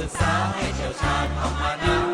ศึกษาให้เชี่ยวชาญออกมานะ